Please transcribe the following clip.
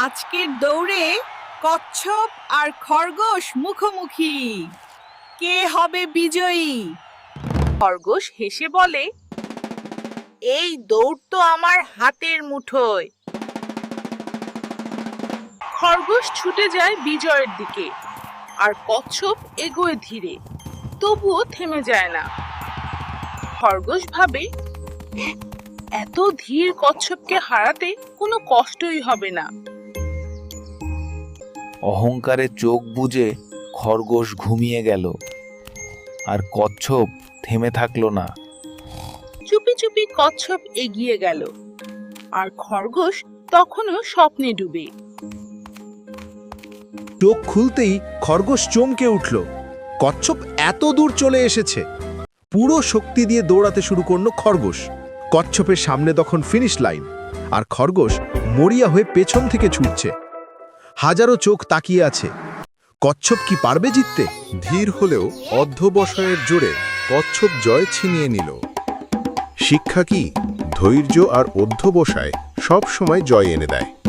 আজকের দৌড়ে কচ্ছপ আর খরগোশ মুখোমুখি। কে হবে বিজয়ী? খরগোশ হেসে বলে, এই দৌড় তো আমার হাতের মুঠোয়। খরগোশ ছুটে যায় বিজয়ের দিকে, আর কচ্ছপ এগোয় ধীরে, তবুও থেমে যায় না। খরগোশ ভাবে, এত ধীর কচ্ছপকে হারাতে কোনো কষ্টই হবে না। অহংকারে চোখ বুজে খরগোশ ঘুমিয়ে গেল। আর কচ্ছপ থেমে থাকল না। চুপি চুপি কচ্ছপ এগিয়ে গেল। আর খরগোশ তখনও স্বপ্নে ডুবে। চোখ খুলতেই খরগোশ চমকে উঠল। কচ্ছপ এত দূর চলে এসেছে। পুরো শক্তি দিয়ে দৌড়াতে শুরু করল খরগোশ। কচ্ছপের সামনে তখন ফিনিশ লাইন আর খরগোশ মরিয়া হয়ে পেছন থেকে ছুটছে। হাজারো চোখ তাকিয়ে আছে। কচ্ছপ কি পারবে জিততে? ধীর হলেও অধ্যবসায়ের জোরে কচ্ছপ জয় ছিনিয়ে নিল। শিক্ষা কি? ধৈর্য আর অধ্যবসায় সব সময় জয় এনে দেয়।